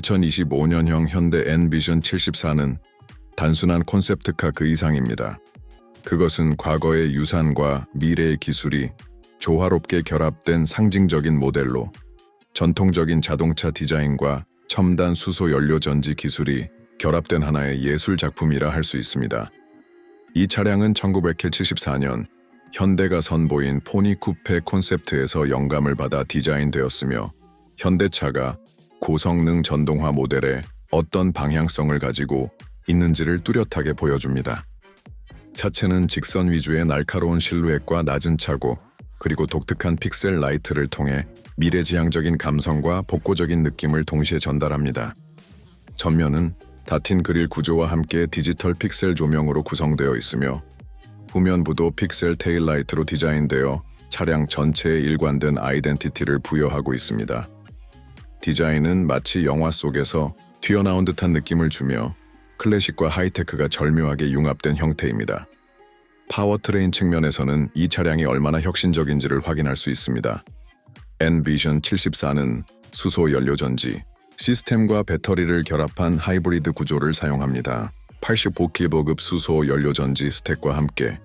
2025년형 현대 N비전 74는 단순한 콘셉트카 그 이상입니다. 그것은 과거의 유산과 미래의 기술이 조화롭게 결합된 상징적인 모델로 전통적인 자동차 디자인과 첨단 수소 연료 전지 기술이 결합된 하나의 예술 작품이라 할 수 있습니다. 이 차량은 1974년 현대가 선보인 포니 쿠페 콘셉트에서 영감을 받아 디자인되었으며 현대차가 고성능 전동화 모델에 어떤 방향성을 가지고 있는지를 뚜렷하게 보여줍니다. 차체는 직선 위주의 날카로운 실루엣과 낮은 차고 그리고 독특한 픽셀 라이트를 통해 미래지향적인 감성과 복고적인 느낌을 동시에 전달합니다. 전면은 다틴 그릴 구조와 함께 디지털 픽셀 조명으로 구성되어 있으며 후면부도 픽셀 테일라이트로 디자인되어 차량 전체에 일관된 아이덴티티를 부여하고 있습니다. 디자인은 마치 영화 속에서 튀어나온 듯한 느낌을 주며 클래식과 하이테크가 절묘하게 융합된 형태입니다. 파워트레인 측면에서는 이 차량이 얼마나 혁신적인지를 확인할 수 있습니다. N비전 74는 수소 연료 전지, 시스템과 배터리를 결합한 하이브리드 구조를 사용합니다. 85kg 수소 연료 전지 스택과 함께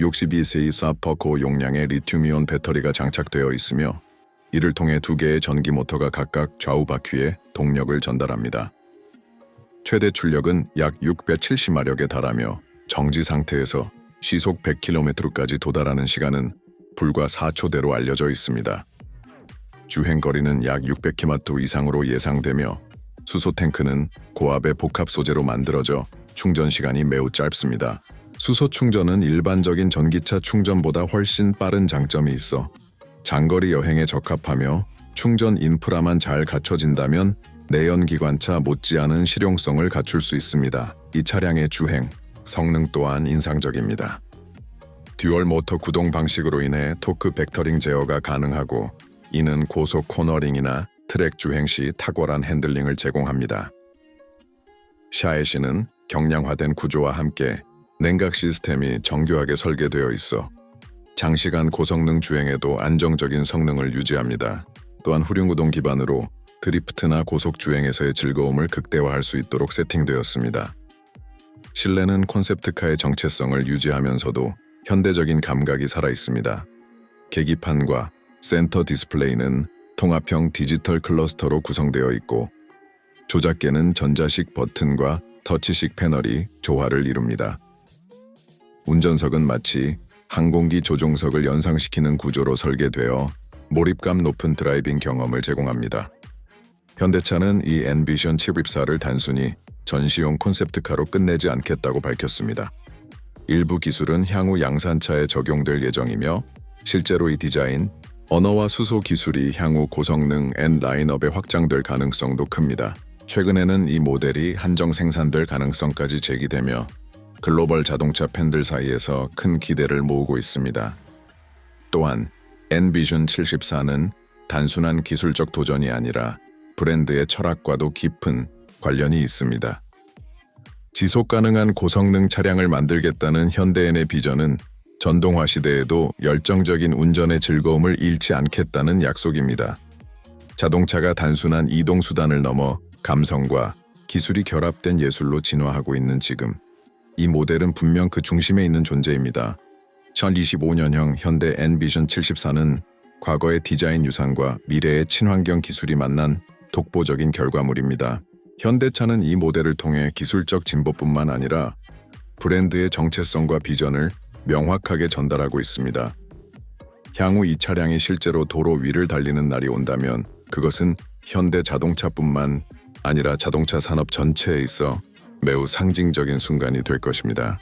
62세의 사퍼코 용량의 리튬이온 배터리가 장착되어 있으며 이를 통해 두 개의 전기 모터가 각각 좌우 바퀴에 동력을 전달합니다. 최대 출력은 약 670마력에 달하며 정지 상태에서 시속 100km까지 도달하는 시간은 불과 4초대로 알려져 있습니다. 주행 거리는 약 600km 이상으로 예상되며 수소 탱크는 고압의 복합 소재로 만들어져 충전 시간이 매우 짧습니다. 수소 충전은 일반적인 전기차 충전보다 훨씬 빠른 장점이 있어 장거리 여행에 적합하며 충전 인프라만 잘 갖춰진다면 내연기관차 못지않은 실용성을 갖출 수 있습니다. 이 차량의 주행, 성능 또한 인상적입니다. 듀얼 모터 구동 방식으로 인해 토크 벡터링 제어가 가능하고 이는 고속 코너링이나 트랙 주행 시 탁월한 핸들링을 제공합니다. 샤에시는 경량화된 구조와 함께 냉각 시스템이 정교하게 설계되어 있어 장시간 고성능 주행에도 안정적인 성능을 유지합니다. 또한 후륜구동 기반으로 드리프트나 고속 주행에서의 즐거움을 극대화할 수 있도록 세팅되었습니다. 실내는 콘셉트카의 정체성을 유지하면서도 현대적인 감각이 살아 있습니다. 계기판과 센터 디스플레이는 통합형 디지털 클러스터로 구성되어 있고 조작계는 전자식 버튼과 터치식 패널이 조화를 이룹니다. 운전석은 마치 항공기 조종석을 연상시키는 구조로 설계되어 몰입감 높은 드라이빙 경험을 제공합니다. 현대차는 이 엔비션 칩 입사를 단순히 전시용 콘셉트카로 끝내지 않겠다고 밝혔습니다. 일부 기술은 향후 양산차에 적용될 예정이며 실제로 이 디자인, 언어와 수소 기술이 향후 고성능 N 라인업에 확장될 가능성도 큽니다. 최근에는 이 모델이 한정 생산될 가능성까지 제기되며 글로벌 자동차 팬들 사이에서 큰 기대를 모으고 있습니다. 또한 N비전 74는 단순한 기술적 도전이 아니라 브랜드의 철학과도 깊은 관련이 있습니다. 지속 가능한 고성능 차량을 만들겠다는 현대인의 비전은 전동화 시대에도 열정적인 운전의 즐거움을 잃지 않겠다는 약속입니다. 자동차가 단순한 이동 수단을 넘어 감성과 기술이 결합된 예술로 진화하고 있는 지금, 이 모델은 분명 그 중심에 있는 존재입니다. 2025년형 현대 N비전 74는 과거의 디자인 유산과 미래의 친환경 기술이 만난 독보적인 결과물입니다. 현대차는 이 모델을 통해 기술적 진보뿐만 아니라 브랜드의 정체성과 비전을 명확하게 전달하고 있습니다. 향후 이 차량이 실제로 도로 위를 달리는 날이 온다면 그것은 현대 자동차뿐만 아니라 자동차 산업 전체에 있어 매우 상징적인 순간이 될 것입니다.